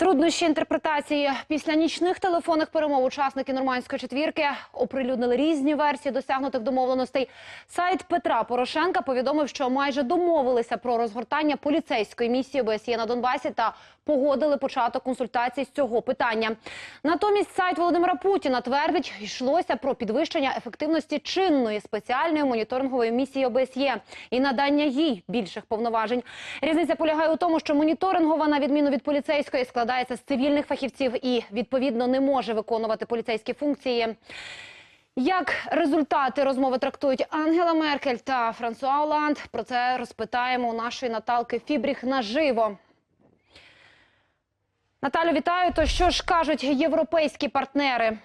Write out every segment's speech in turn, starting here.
Труднощі інтерпретації після нічних телефонних перемов учасники нормандської четвірки оприлюднили різні версії досягнутих домовленостей. Сайт Петра Порошенка повідомив, що майже домовилися про розгортання поліцейської місії ОБСЄ на Донбасі та погодили початок консультацій з цього питання. Натомість сайт Володимира Путіна твердить, йшлося про підвищення ефективності чинної спеціальної моніторингової місії ОБСЄ і надання їй більших повноважень. Різниця полягає у тому, що моніторингова, на відміну від поліцейської, складається з цивільних фахівців і відповідно не може виконувати поліцейські функції. Як результати розмови трактують Ангела Меркель та Франсуа Оланд? Про це розпитаємо у нашої Наталки Фібріх наживо. Наталю, вітаю. То що ж кажуть європейські партнери?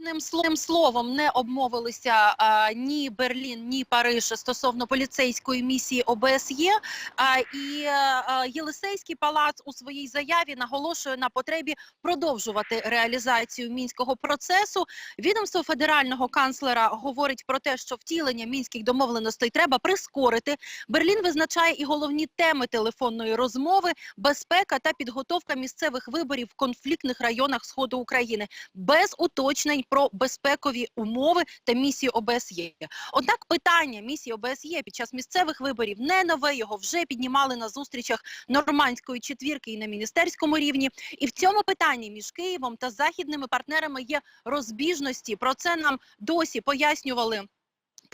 Одним словом, не обмовилися а, ні Берлін, ні Париж стосовно поліцейської місії ОБСЄ. А, і а, Єлисейський палац у своїй заяві наголошує на потребі продовжувати реалізацію мінського процесу. Відомство федерального канцлера говорить про те, що втілення мінських домовленостей треба прискорити. Берлін визначає і головні теми телефонної розмови: безпека та підготовка місцевих виборів в конфліктних районах сходу України без уточнень про безпекові умови та місії ОБСЄ. Однак питання місії ОБСЄ під час місцевих виборів не нове його вже піднімали на зустрічах нормандської четвірки і на міністерському рівні. І в цьому питанні між Києвом та західними партнерами є розбіжності. Про це нам досі пояснювали.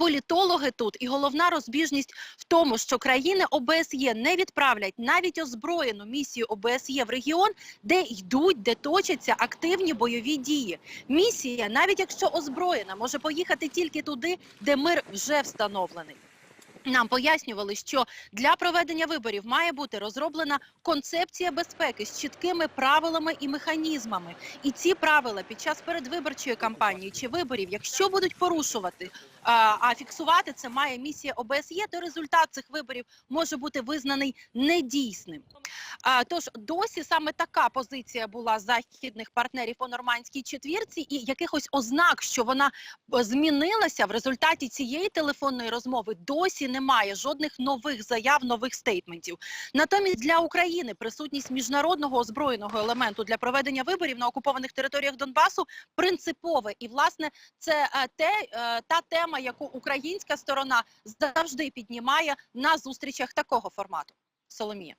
Політологи тут і головна розбіжність в тому, що країни ОБСЄ не відправлять навіть озброєну місію ОБСЄ в регіон, де йдуть, де точаться активні бойові дії. Місія, навіть якщо озброєна, може поїхати тільки туди, де мир вже встановлений. Нам пояснювали, що для проведення виборів має бути розроблена концепція безпеки з чіткими правилами і механізмами. І ці правила під час передвиборчої кампанії чи виборів, якщо будуть порушувати, а, фіксувати це має місія ОБСЄ, то результат цих виборів може бути визнаний недійсним. Тож досі саме така позиція була західних партнерів по нормандській четвірці, і якихось ознак, що вона е, змінилася в результаті цієї телефонної розмови, досі немає жодних нових заяв, нових стейтментів. Натомість для України присутність міжнародного озброєного елементу для проведення виборів на окупованих територіях Донбасу принципове. І власне це е, те е, та тема, яку українська сторона завжди піднімає на зустрічах такого формату. Соломія.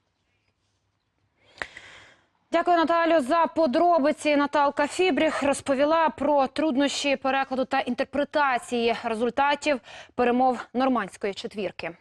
Дякую, Наталю, за подробиці. Наталка Фібріх розповіла про труднощі перекладу та інтерпретації результатів перемов нормандської четвірки.